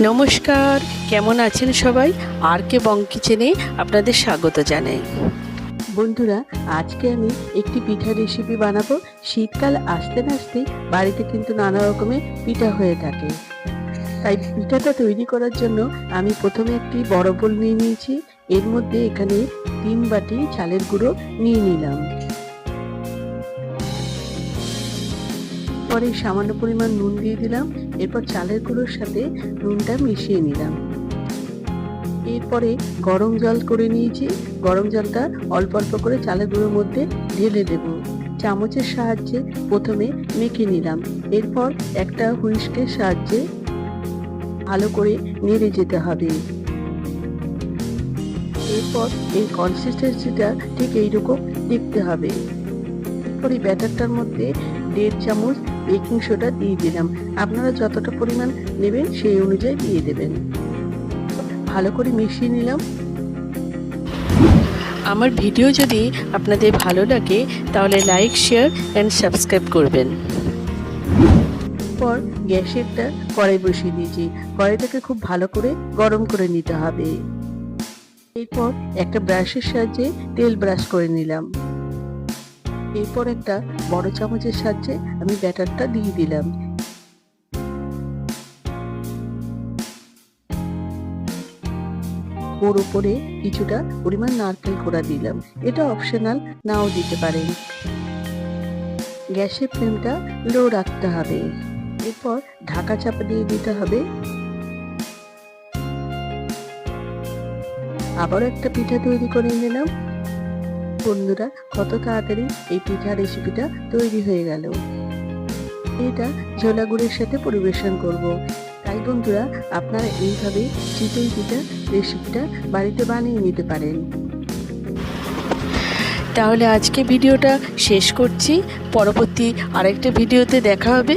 নমস্কার, কেমন আছেন সবাই? আর কে বং কিচেনে আপনাদের স্বাগত জানাই। বন্ধুরা, আজকে আমি একটি পিঠা রেসিপি বানাবো। শীতকাল আসতে আসতে বাড়িতে কিন্তু নানা রকমের পিঠা হয়ে থাকে। তাই পিঠাটা তৈরি করার জন্য আমি প্রথমে একটি বড় বোল নিয়ে নিয়েছি। এর মধ্যে এখানে তিন বাটি চালের গুঁড়ো নিয়ে নিলাম। পরে সামান্য পরিমাণ নুন দিয়ে দিলাম, এরপর চালের গুঁড়োর সাথে নুনটা মিশিয়ে নিলাম। এরপরে গরম জল করে নিয়েছি, গরম জলটা অল্প অল্প করে চালের গুঁড়োর মধ্যে ঢেলে দেব। চামচের সাহায্যে প্রথমে মেখে নিলাম, এরপর একটা হুইস্কের সাহায্যে ভালো করে নেড়ে যেতে হবে। এরপর এই কনসিস্টেন্সিটা ঠিক এইরকম দেখতে হবে। এরপর এই ব্যাটারটার মধ্যে দেড় চামচ বেকিং সোডা দিয়ে দিলাম। আপনারা যতটা পরিমাণ নেবেন সেই অনুযায়ী দিয়ে দেবেন। ভালো করে মিশিয়ে নিলাম। আমার ভিডিও যদি আপনাদের ভালো লাগে, তাহলে লাইক, শেয়ার অ্যান্ড সাবস্ক্রাইব করবেন। পর গ্যাসে একটা কড়াই বসিয়ে দিয়েছি। কড়াইটাকে খুব ভালো করে গরম করে নিতে হবে। এরপর একটা ব্রাশের সাহায্যে তেল ব্রাশ করে নিলাম। এরপর একটা বড় চামচের সাহায্যে আমি ব্যাটারটা দিয়ে দিলাম। ওর উপরে কিছুটা পরিমাণ নারকেল কোড়া দিলাম। এটা অপশনাল নাও দিতে পারেন। গ্যাসের ফ্লেমটা লো রাখতে হবে। এরপর ঢাকা চাপা দিয়ে দিতে হবে। আবার একটা পিঠা তৈরি করে নিলাম। বন্ধুরা, কত তাড়াতাড়ি এই পিঠা রেসিপিটা তৈরি হয়ে গেল। এটা ঝোলা গুড়ের সাথে পরিবেশন করব। তাই বন্ধুরা, আপনারা এইভাবে চিতই পিঠা রেসিপিটা বাড়িতে বানিয়ে নিতে পারেন। তাহলে আজকে ভিডিওটা শেষ করছি। পরবর্তী আরেকটা ভিডিওতে দেখা হবে।